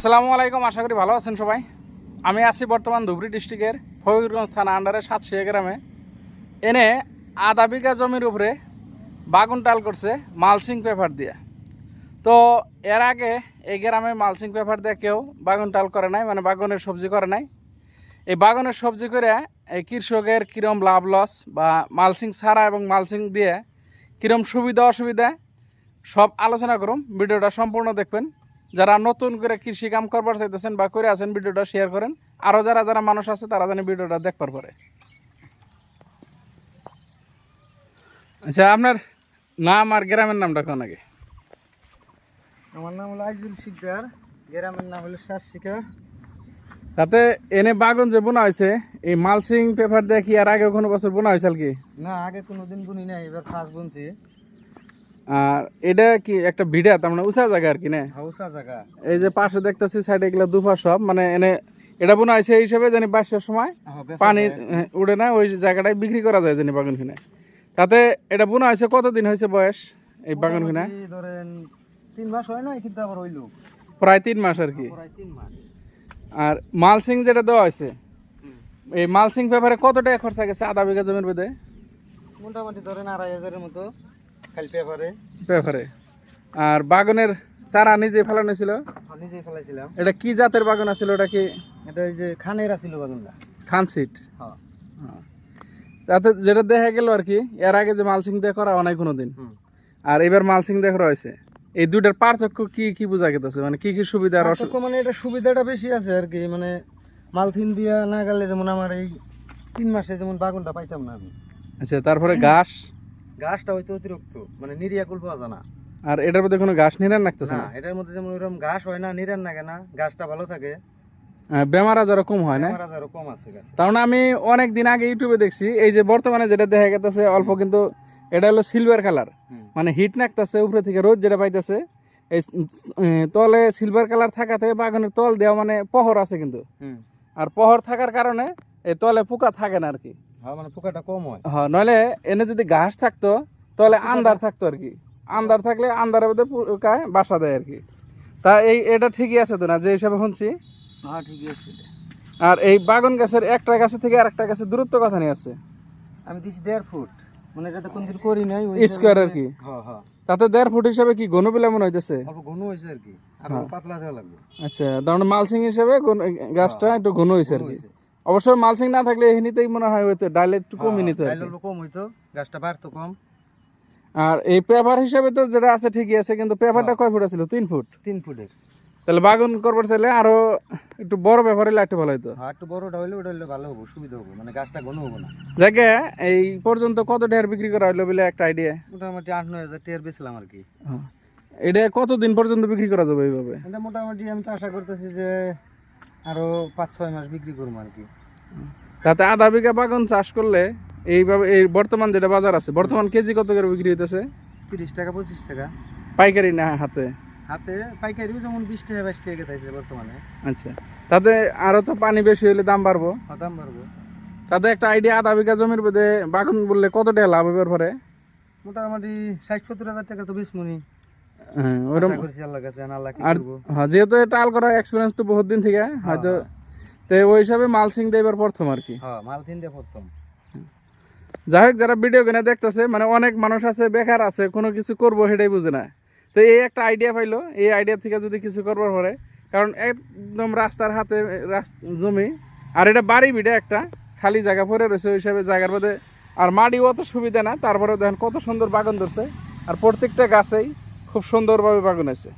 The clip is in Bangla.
আসসালামু আলাইকুম, আশা করি ভালো আছেন সবাই। আমি আছি বর্তমান ধুবড়ি ডিস্ট্রিক্টের ফকিরগঞ্জ থানা আন্ডারে সাতশিয়া গ্রামে। এনে আধা বিঘা জমির উপরে বাগুন টাল করছে মালসিং পেপার দিয়ে। তো এর আগে এই গ্রামে মালসিং পেপার দিয়ে কেউ বাগুন টাল করে নাই মানে বাগুনের সবজি করে নাই। এই বাগানের সবজি করে এই কৃষকের কীরম লাভ লস বা মালসিং ছাড়া এবং মালসিং দিয়ে কীরম সুবিধা অসুবিধা, সব আলোচনা করুন, ভিডিওটা সম্পূর্ণ দেখবেন। যারা নতুন করে কৃষি কাম করবার চাইতেছেন বা করে আছেন ভিডিওটা শেয়ার করেন। আরও যারা যারা মানুষ আছে তারা জানি ভিডিওটা দেখবার পরে। আচ্ছা আপনার নাম আর গ্রামের নামটা কোন আগে? আমার নাম হলো আইজুল শিকদার গ্রামের নাম হলো শ্বাস শিকার তাতে এনে বাগান যে বোনা হয়েছে এই মালসিং পেপার দিয়ে কি আর আগে কোনো বছর বোনা হয়েছে কি? না আগে কোনোদিন বুনি নাই এবার ফার্স্ট বুনছি। আর এটা কি একটা ভিড়া তার মানে উঁচা জায়গা আর কি না? হাউসা জায়গা। এই যে পাশে দেখতেছি সাইডে এগুলো দুফা সব মানে এনে এটা বোনা এই হিসাবে জানি বাসার সময় হ্যাঁ, পানি উড়ে না ওই জায়গাটায় বিক্রি করা যায় জানি বাগান কিনে তাতে এটা বোনা হয়েছে কতদিন হয়েছে বয়স এই বাগান কিনে ধরেন তিন মাস হয় না কিন্তু আবার হইল। প্রায় তিন মাস আর কি। প্রায় তিন মাস। আর মালসিং যেটা দেওয়া হয়েছে এই মালসিং পেপারে কত টাকা খরচা গেছে আধা বিঘা জমির বেদে মোটামুটি ধরেন আড়াই হাজারের মতো। খালি পেপারে পেপারে। আর বাগানের চারা নিজে ফেলানো ছিল? ফেলাইছিলাম। এটা কি জাতের বাগান আছিল? ওটা কি এটা ওই যে খানের আছিল বাগুনটা। খান সিট হ্যাঁ। তাতে যেটা দেখা গেল আর কি এর আগে যে মালসিং দিয়ে করা অনেক কোনো দিন। আর এবার মালসিং দিয়ে করা হয়েছে। এই দুইটার পার্থক্য কি কি বোঝা গেছে মানে কি কি সুবিধা পার্থক্য মানে এটা সুবিধাটা বেশি আছে আর কি মানে মালথিন দিয়া না গেলে যেমন আমার এই তিন মাসে যেমন বাগুনটা পাইতাম না আমি। আচ্ছা তারপরে ঘাস? গাছটা হয়তো অতিরিক্ত মানে নিরিয়াকুল পাওয়া যায় না। আর এটার মধ্যে কোনো ঘাস নিরান রাখতেছে না এটার মধ্যে যেমন ওইরকম ঘাস হয় না নিরান লাগে না গাছটা ভালো থাকে। বেমার আজারও কম হয় না? কম আছে কারণ আমি অনেক দিন আগে ইউটিউবে দেখছি এই যে বর্তমানে যেটা দেখা গেছে অল্প কিন্তু এটা হলো সিলভার কালার মানে হিট নাকতেছে উপরে থেকে রোদ যেটা পাইতেছে এই তলে সিলভার কালার থাকাতে বাগানের তল দেওয়া মানে পহর আছে কিন্তু। আর পহর থাকার কারণে এই তলে পোকা থাকে না আর কি। হ্যাঁ মানে পোকাটা কম হয়। হ্যাঁ নইলে এনে যদি ঘাস থাকতো তাহলে আন্দার থাকতো আর কি। আন্দার থাকলে আন্দারের মধ্যে পোকায় বাসা দেয় আর কি। তা এই এটা ঠিকই আছে তো না যে হিসাবে শুনছি? হ্যাঁ ঠিকই আছে। আর এই বাগান গাছের একটা গাছের থেকে আরেকটা গাছের দূরত্ব কথা নিয়ে আছে? আমি দিছি দেড় ফুট। মানে এটা তো কোনদিন করি নাই Square আর কি? হ্যাঁ হ্যাঁ। তাতে দেড় ফুট হিসাবে কি ঘন মনে হইতেছে? অল্প ঘন আর কি। আর পাতলা দেওয়া লাগবে। আচ্ছা তার মালসিং হিসাবে গাছটা একটু ঘন হয়েছে আর কি। অবশ্য মালসিং না থাকলে এমনিতেই মনে হয় হয়তো ডাইলে একটু কমই নিতে হয় কম হইতো গাছটা বাড়তো কম। আর এই পেপার হিসাবে তো যেটা আছে ঠিকই আছে কিন্তু পেপারটা কয় ফুট ছিল তিন ফুট? তিন ফুটের। তাহলে বাগান করবার চাইলে আরও একটু বড় পেপারে লাগতে ভালো হতো হ্যাঁ একটু বড়টা হইলে ওটা হইলে ভালো হব সুবিধা হব মানে গাছটা ঘন হব না। দেখে এই পর্যন্ত কত ঢের বিক্রি করা হলো বলে একটা আইডিয়া মোটামুটি আট নয় হাজার টিয়ার বেছিলাম আর কি। এটা কতদিন পর্যন্ত বিক্রি করা যাবে এইভাবে? এটা মোটামুটি আমি তো আশা করতেছি যে আরও পাঁচ ছয় মাস বিক্রি করব আর কি। তাতে আধা বিঘা বাগান চাষ করলে এইভাবে এই বর্তমান যেটা বাজার আছে বর্তমান কেজি কত করে বিক্রি হইতেছে? তিরিশ টাকা পঁচিশ টাকা। পাইকারি না হাতে? হাতে পাইকারিও যেমন বিশ টাকা বাইশ টাকা খাইছে বর্তমানে। আচ্ছা তাতে আরও তো পানি বেশি হলে দাম বাড়বো? দাম বাড়বো। তাতে একটা আইডিয়া আধা বিঘা জমির বাগান বললে কত টাকা লাভ পরে? মোটামুটি ষাট সত্তর হাজার টাকা তো বেশ মনি। হ্যাঁ আর হ্যাঁ যেহেতু এটা আল করার এক্সপিরিয়েন্স তো বহুত দিন থেকে হয়তো তো ওই হিসাবে মালসিং দেবার প্রথম আর কি। হ্যাঁ মাল দিয়ে প্রথম। যাই হোক যারা ভিডিও কিনে দেখতেছে মানে অনেক মানুষ আছে বেকার আছে কোনো কিছু করব সেটাই বুঝে না। তো এই একটা আইডিয়া পাইলো এই আইডিয়া থেকে যদি কিছু করবার পরে কারণ একদম রাস্তার হাতে জমি আর এটা বাড়ি ভিড়ে একটা খালি জায়গা পরে রয়েছে ওই হিসাবে জায়গার মধ্যে। আর মাটিও অত সুবিধা না তারপরে দেখেন কত সুন্দর বাগান ধরছে। আর প্রত্যেকটা গাছেই খুব সুন্দরভাবে বাগান আছে